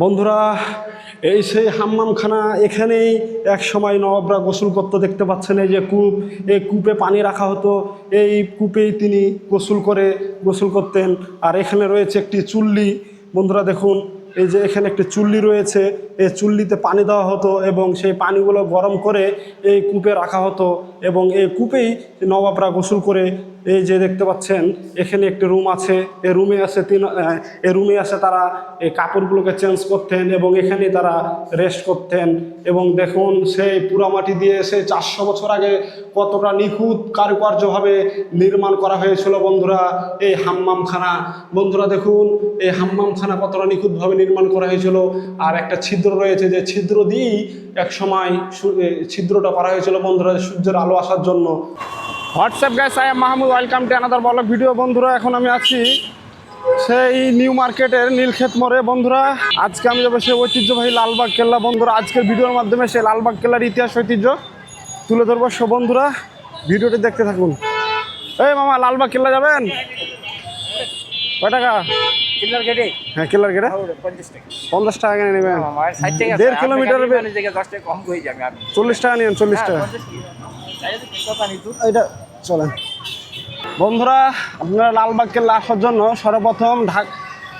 বন্ধুরা, এই সেই হাম্মামখানা এখানেই এক সময় নবাবরা গোসল করতে দেখতে পাচ্ছেন, এই যে কূপ, এই কূপে পানি রাখা হতো, এই কূপেই তিনি গোসল করে গোসল করতেন। আর এখানে রয়েছে একটি চুল্লি। বন্ধুরা দেখুন এই যে এখানে একটি চুল্লি রয়েছে, এই চুল্লিতে পানি দেওয়া হতো এবং সেই পানিগুলো গরম করে এই কূপে রাখা হতো এবং এই কূপেই নবাবরা গোসল করে এই যে দেখতে পাচ্ছেন, এখানে একটি রুম আছে এই রুমে আছে তিন এই রুমে আছে তারা এই কাপড়গুলোকে চেঞ্জ করতেন এবং এখানেই তারা রেস্ট করতেন এবং দেখুন সেই পুরামাটি দিয়ে সেই চারশো বছর আগে কতটা নিখুঁত কারুকার্যভাবে নির্মাণ করা হয়েছিল বন্ধুরা, এই হাম্মামখানা। বন্ধুরা দেখুন, এই হাম্মামখানা কতটা নিখুঁতভাবে নির্মাণ করা হয়েছিল। আর একটা ছিদ্র রয়েছে যে ছিদ্র দিয়েই এক সময় ছিদ্রটা করা হয়েছিল বন্ধুরা সূর্যের আলো আসার জন্য। What's up guys I Mahmud welcome to another blog video বন্ধুরা, এখন আমি আছি সেই নিউ মার্কেটের নীলক্ষেত মোড়ে। বন্ধুরা, আজকে আমি যাব সেই ঐতিহ্যবাহী লালবাগ কেল্লা। বন্ধুরা, আজকের ভিডিওর মাধ্যমে সেই লালবাগ কেল্লার ইতিহাস, ঐতিহ্য তুলে ধরবো। সব বন্ধুরা, ভিডিওটি দেখতে থাকুন। এই মামা, লালবাগ কেল্লা যাবেন? কয় টাকা? কিলার গেটে হ্যাঁ গেটে পঞ্চাশ টাকা। টাকা নেবেন। টাকা দেড় টাকা কম হয়ে যাবে চল্লিশ টাকা নিন চল্লিশ টাকা। এটা চলেন। বন্ধুরা আপনারা লালবাগ কেল্লা আসার জন্য সর্বপ্রথম ঢাক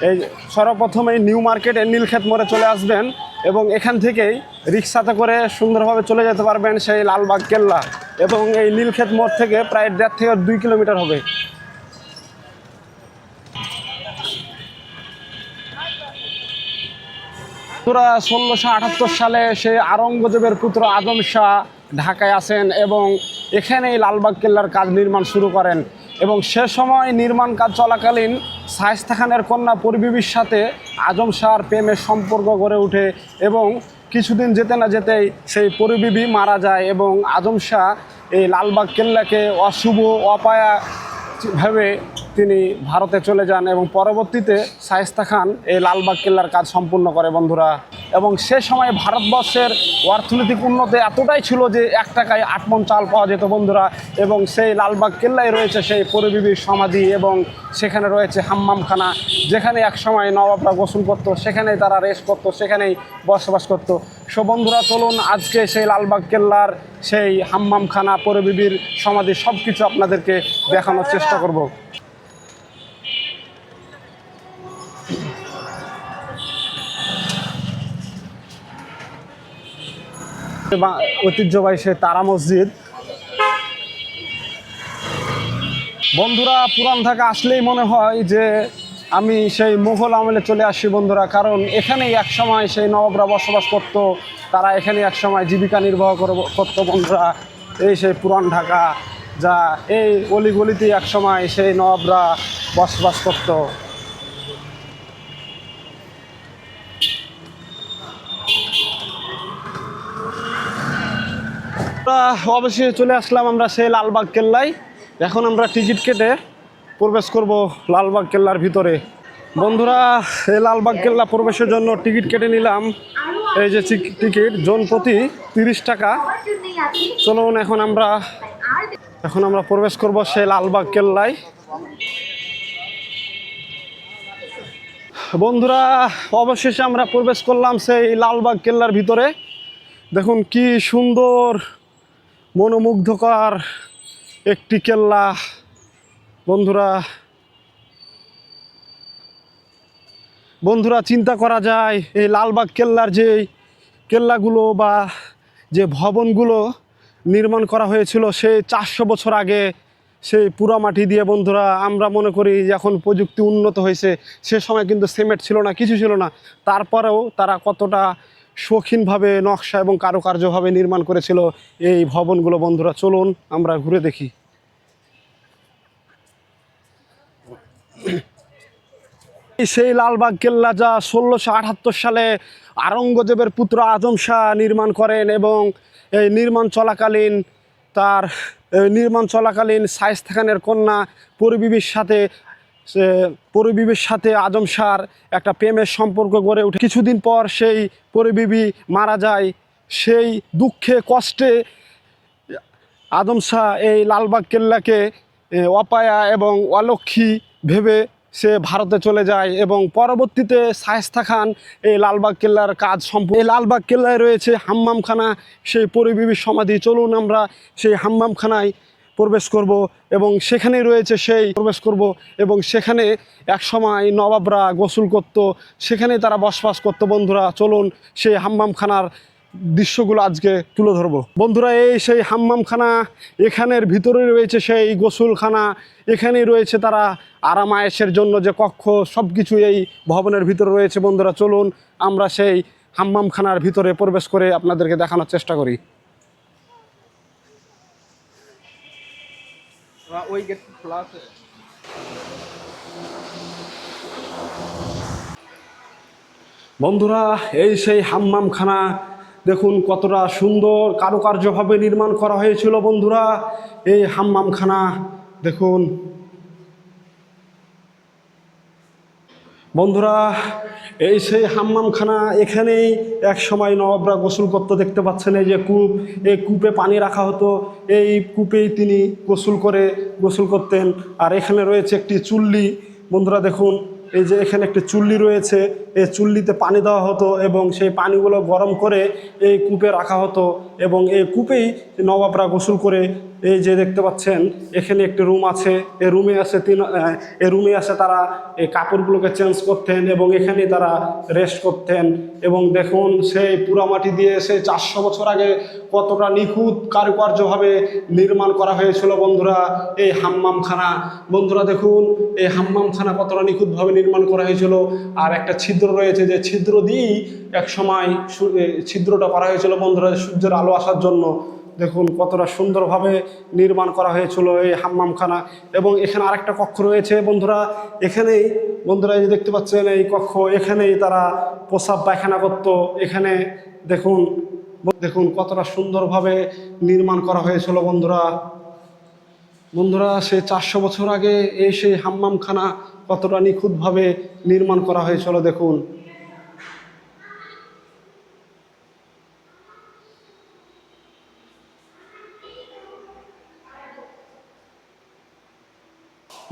এই সর্বপ্রথম এই নিউ মার্কেটে নীলক্ষেত মোড়ে চলে আসবেন এবং এখান থেকেই রিক্সাতে করে সুন্দরভাবে চলে যেতে পারবেন সেই লালবাগ কেল্লা এবং এই নীলক্ষেত মোড় থেকে প্রায় দেড় থেকে দুই কিলোমিটার হবে। পুরা ষোলোশো আটাত্তর সালে সে আরঙ্গজেবের পুত্র আজম শাহ ঢাকায় আসেন এবং এখানেই লালবাগ কেল্লার কাজ নির্মাণ শুরু করেন। এবং সে সময় নির্মাণ কাজ চলাকালীন শায়েস্তা খানের কন্যা পরিবিবির সাথে আজম শাহর প্রেমের সম্পর্ক গড়ে ওঠে এবং কিছুদিন যেতে না যেতেই সেই পরিবিবি মারা যায় এবং আজম শাহ এই লালবাগ কেল্লাকে অশুভ, অপায়া ভাবে তিনি ভারতে চলে যান এবং পরবর্তীতে শায়েস্তা খান এই লালবাগ কেল্লার কাজ সম্পূর্ণ করে বন্ধুরা। এবং সে সময় ভারতবর্ষের অর্থনৈতিক উন্নতি এতটাই ছিল যে এক টাকায় আট মন চাল পাওয়া যেত বন্ধুরা। এবং সেই লালবাগ কেল্লায় রয়েছে সেই পরিবিবির সমাধি এবং সেখানে রয়েছে হাম্মামখানা যেখানে এক সময় নবাবরা গোসল করতো, সেখানেই তারা রেস্ট করতো, সেখানেই বসবাস করতো। সো বন্ধুরা, চলুন আজকে সেই লালবাগ কেল্লার সেই হাম্মামখানা পরিবিবির সমাধি সব কিছু আপনাদেরকে দেখানোর চেষ্টা করব। ঐতিহ্যবাহী সে তারা মসজিদ। বন্ধুরা, পুরান ঢাকা আসলেই মনে হয় যে আমি সেই মুঘল আমলে চলে আসি বন্ধুরা, কারণ এখানেই এক সময় সেই নবাবরা বসবাস করত, তারা এখানে এক সময় জীবিকা নির্বাহ করতো বন্ধুরা। এই সেই পুরান ঢাকা, যা এই অলিগলিতেই এক সময় সেই নবাবরা বসবাস করতো। আমরা অবশ্যই চলে আসলাম আমরা সেই লালবাগ কেল্লায়। এখন আমরা টিকিট কেটে প্রবেশ করব লালবাগ কেল্লার ভিতরে। বন্ধুরা, এই লালবাগ কেল্লা প্রবেশের জন্য টিকিট কেটে নিলাম। এই যে টিকিট, জন প্রতি তিরিশ টাকা। চলুন এখন আমরা এখন আমরা প্রবেশ করব সেই লালবাগ কেল্লায়। বন্ধুরা, অবশেষে আমরা প্রবেশ করলাম সেই লালবাগ কেল্লার ভিতরে। দেখুন কি সুন্দর মনোমুগ্ধকর একটি কেল্লা। বন্ধুরা বন্ধুরা, চিন্তা করা যায়, এই লালবাগ কেল্লার যে কেল্লাগুলো বা যে ভবনগুলো নির্মাণ করা হয়েছিল সেই চারশো বছর আগে, সেই পুরামাটি দিয়ে, বন্ধুরা, আমরা মনে করি এখন প্রযুক্তি উন্নত হয়েছে। সে সময় কিন্তু সিমেন্ট ছিল না, কিছু ছিল না। তারপরেও তারা কতটা শৌখিনভাবে, নকশা এবং কারুকার্যভাবে নির্মাণ করেছিল এই ভবনগুলো। বন্ধুরা, চলুন আমরা ঘুরে দেখি। সেই লালবাগ কেল্লা যা ষোলোশো আটাত্তর সালে আরঙ্গজেবের পুত্র আজম শাহ নির্মাণ করেন এবং এই নির্মাণ চলাকালীন তার নির্মাণ চলাকালীন শায়েস্তা খানের কন্যা পরিবিবির সাথে পরিবিবির সাথে আজম শাহর একটা প্রেমের সম্পর্ক গড়ে ওঠে কিছুদিন পর সেই পরিবিবি মারা যায়। সেই দুঃখে, কষ্টে আদম শাহ এই লালবাগ কেল্লাকে অপায়া এবং অলক্ষী ভেবে সে ভারতে চলে যায় এবং পরবর্তীতে শায়েস্তা খান এই লালবাগ কেল্লার কাজ সম্পূর্ণ এই লালবাগ কেল্লায় রয়েছে হাম্মামখানা। সেই পরিবিবির সমাধি। চলুন আমরা সেই হাম্মামখানায় প্রবেশ করব এবং সেখানে রয়েছে সেই প্রবেশ করব এবং সেখানে এক সময় নবাবরা গোসল করত, সেখানে তারা বসবাস করতো। বন্ধুরা, চলুন সেই হাম্মামখানার দৃশ্যগুলো আজকে তুলে ধরবো। বন্ধুরা, এই সেই হাম্মামখানা, এখানের ভিতরে রয়েছে সেই গোসলখানা, এখানেই রয়েছে তারা আরাম আয়েসের জন্য যে কক্ষ সব কিছু এই ভবনের ভিতরে রয়েছে। বন্ধুরা, চলুন আমরা সেই হাম্মামখানার ভিতরে প্রবেশ করে আপনাদেরকে দেখানোর চেষ্টা করি। ওই গেট আছে। বন্ধুরা, এই সেই হাম্মামখানা, দেখুন কতটা সুন্দর কারুকার্যভাবে নির্মাণ করা হয়েছিল বন্ধুরা। এই হাম্মামখানা, দেখুন বন্ধুরা, এই সেই হাম্মামখানা এখানেই এক সময় নবাবরা গোসল করতে দেখতে পাচ্ছেন, এই যে কূপ, এই কূপে পানি রাখা হতো, এই কূপেই তিনি গোসল করে গোসল করতেন। আর এখানে রয়েছে একটি চুল্লি। বন্ধুরা দেখুন, এই যে এখানে একটি চুল্লি রয়েছে, এই চুল্লিতে পানি দেওয়া হতো এবং সেই পানিগুলো গরম করে এই কূপে রাখা হতো এবং এই কূপেই নবাবরা গোসল করে এই যে দেখতে পাচ্ছেন, এখানে একটি রুম আছে। এ রুমে আছে তিন, এ রুমে আছে তারা এই কাপড়গুলোকে চেঞ্জ করতেন এবং এখানে তারা রেস্ট করতেন। এবং দেখুন, সেই পুরামাটি দিয়ে সেই চারশো বছর আগে কতটা নিখুঁত কারুকার্যভাবে নির্মাণ করা হয়েছিল বন্ধুরা, এই হাম্মামখানা। বন্ধুরা দেখুন, এই হাম্মামখানা কতটা নিখুঁতভাবে নির্মাণ করা হয়েছিল। আর একটা ছিদ্র রয়েছে যে ছিদ্র দিয়েই এক সময় ছিদ্রটা করা হয়েছিল বন্ধুরা সূর্যের আলো আসার জন্য। দেখুন, কতটা সুন্দরভাবে নির্মাণ করা হয়েছিল এই হাম্মামখানা। এবং এখানে আরেকটা কক্ষ রয়েছে, বন্ধুরা। এখানেই, বন্ধুরা, এই দেখতে পাচ্ছেন, এই কক্ষ, এখানেই তারা প্রসাব পায়খানা করত। এখানে দেখুন দেখুন, কতটা সুন্দরভাবে নির্মাণ করা হয়েছিল, বন্ধুরা। বন্ধুরা, সে চারশো বছর আগে এই সেই হাম্মামখানা কতটা নিখুঁতভাবে নির্মাণ করা হয়েছিল, দেখুন।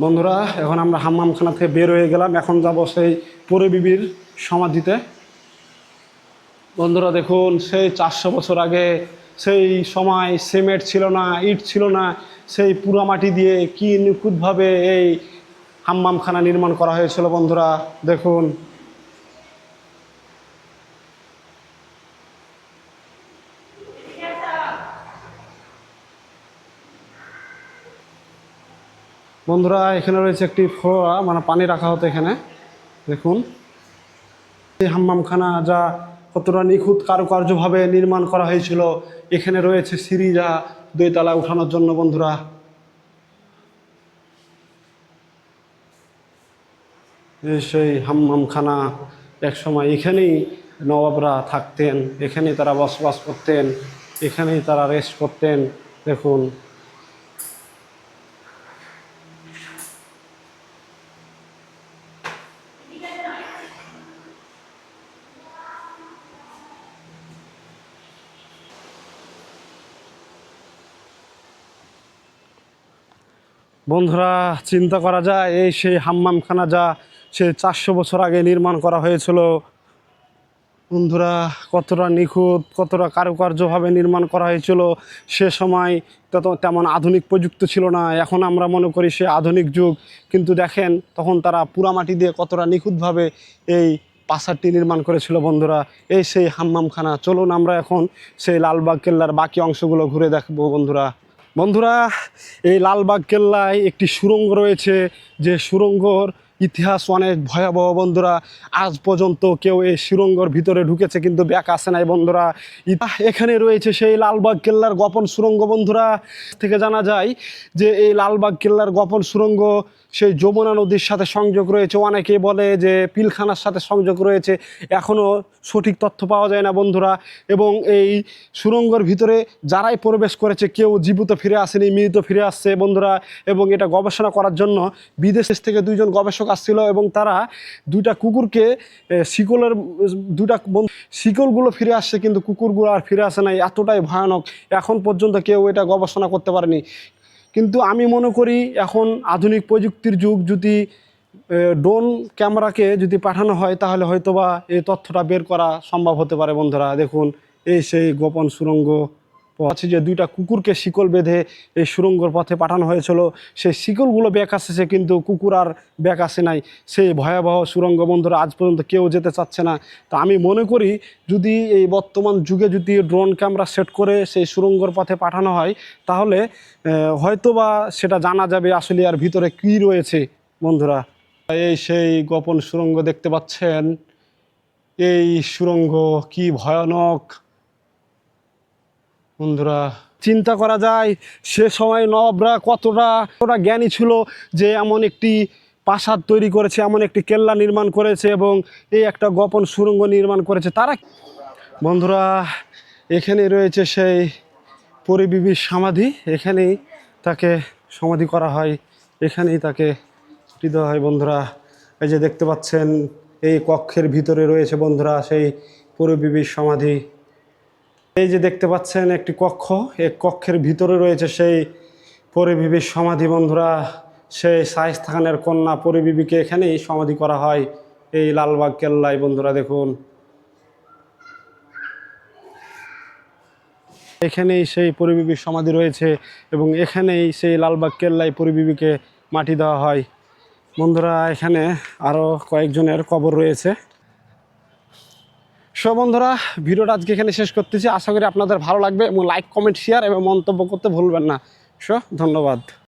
বন্ধুরা, এখন আমরা হাম্মামখানা থেকে বের হয়ে গেলাম। এখন যাব সেই বিবির সমাধিতে। বন্ধুরা, দেখুন, সেই চারশো বছর আগে সেই সময় সিমেন্ট ছিল না, ইট ছিল না, সেই পুরামাটি দিয়ে কি নিখুঁতভাবে এই হাম্মামখানা নির্মাণ করা হয়েছিল বন্ধুরা, দেখুন। বন্ধুরা, এখানে রয়েছে একটি ফোয়া মানে পানি রাখা হতো এখানে। দেখুন। এই হাম্মামখানা যা কতটা নিখুঁত কারুকার্যভাবে নির্মাণ করা হয়েছিল, এখানে রয়েছে সিঁড়ি যা দইতলা উঠানোর জন্য, বন্ধুরা। সেই হাম্মামখানা এক সময় এখানেই নবাবরা থাকতেন, এখানেই তারা বসবাস করতেন, এখানেই তারা রেস্ট করতেন। দেখুন। বন্ধুরা, চিন্তা করা যায়, এই সেই হাম্মামখানা যা সে চারশো বছর আগে নির্মাণ করা হয়েছিল। বন্ধুরা, কতটা নিখুঁত, কতটা কারুকার্যভাবে নির্মাণ করা হয়েছিল, সে সময় তত তেমন আধুনিক প্রযুক্তি ছিল না। এখন আমরা মনে করি সে আধুনিক যুগ। কিন্তু দেখেন, তখন তারা পুরামাটি দিয়ে কতটা নিখুঁতভাবে এই প্রাসাদটি নির্মাণ করেছিল বন্ধুরা। এই সেই হাম্মামখানা, চলুন আমরা এখন সেই লালবাগ কেল্লার বাকি অংশগুলো ঘুরে দেখব বন্ধুরা। বন্ধুরা এই লালবাগ কেল্লায় একটি সুরঙ্গ রয়েছে যে সুড়ঙ্গর ইতিহাস অনেক ভয়াবহ বন্ধুরা। আজ পর্যন্ত কেউ এই সুরঙ্গর ভিতরে ঢুকেছে কিন্তু ব্যাক আসে নাই বন্ধুরা। এখানে রয়েছে সেই লালবাগ কেল্লার গোপন সুরঙ্গ বন্ধুরা। থেকে জানা যায় যে এই লালবাগ কেল্লার গোপন সুরঙ্গ সেই যমুনা নদীর সাথে সংযোগ রয়েছে। অনেকে বলে যে পিলখানার সাথে সংযোগ রয়েছে। এখনও সঠিক তথ্য পাওয়া যায় না বন্ধুরা। এবং এই সুরঙ্গর ভিতরে যারাই প্রবেশ করেছে, কেউ জীবিত ফিরে আসেনি, মৃত ফিরে আসছে বন্ধুরা। এবং এটা গবেষণা করার জন্য বিদেশ থেকে দুইজন গবেষক আসছিল এবং তারা দুইটা কুকুরকে শিকলের, দুইটা শিকলগুলো ফিরে আসছে কিন্তু কুকুরগুলো আর ফিরে আসে নাই, এতটাই ভয়ানক। এখন পর্যন্ত কেউ এটা গবেষণা করতে পারেনি। কিন্তু আমি মনে করি এখন আধুনিক প্রযুক্তির যুগ যদি ড্রোন ক্যামেরাকে যদি পাঠানো হয়, তাহলে হয়তোবা এই তথ্যটা বের করা সম্ভব হতে পারে বন্ধুরা। দেখুন, এই সেই গোপন সুড়ঙ্গ আছে যে দুইটা কুকুরকে শিকল বেঁধে এই সুরঙ্গর পথে পাঠানো হয়েছিল। সেই শিকলগুলো ব্যাক আসেছে কিন্তু কুকুর আর ব্যাক আসে নাই। সেই ভয়াবহ সুরঙ্গ বন্ধুরা আজ পর্যন্ত কেউ যেতে চাচ্ছে না। তো আমি মনে করি, যদি এই বর্তমান যুগে যদি ড্রোন ক্যামেরা সেট করে সেই সুরঙ্গর পথে পাঠানো হয়, তাহলে হয়তোবা সেটা জানা যাবে আসলে আর ভিতরে কী রয়েছে, বন্ধুরা। এই সেই গোপন সুরঙ্গ দেখতে পাচ্ছেন। এই সুরঙ্গ কি ভয়ানক। বন্ধুরা, চিন্তা করা যায়, সে সময় নবাবরা কতটা কতটা জ্ঞানী ছিল যে এমন একটি প্রাসাদ তৈরি করেছে, এমন একটি কেল্লা নির্মাণ করেছে এবং এই একটা গোপন সুড়ঙ্গ নির্মাণ করেছে। তারা বন্ধুরা, এখানে রয়েছে সেই পরিবিবির সমাধি। এখানেই তাকে সমাধি করা হয়। এখানেই তাকে দেওয়া হয়, বন্ধুরা। এই যে দেখতে পাচ্ছেন, এই কক্ষের ভিতরে রয়েছে বন্ধুরা সেই পরিবিবির সমাধি। এই যে দেখতে পাচ্ছেন একটি কক্ষ এই কক্ষের ভিতরে রয়েছে সেই পরিবিবির সমাধি বন্ধুরা। সেই শাইস্তা খানের কন্যা পরিবিবিকে এখানেই সমাধি করা হয়। এই লালবাগ কেল্লায় বন্ধুরা দেখুন। এখানেই সেই পরিবিবির সমাধি রয়েছে এবং এখানেই সেই লালবাগ কেল্লায় পরিবিবিকে মাটি দেওয়া হয়। বন্ধুরা, এখানে আরও কয়েকজনের কবর রয়েছে। সো বন্ধুরা, ভিডিওটা আজকে এখানে শেষ করতেছি। আশা করি আপনাদের ভালো লাগবে এবং লাইক কমেন্ট শেয়ার এবং মন্তব্য করতে ভুলবেন না। সো ধন্যবাদ।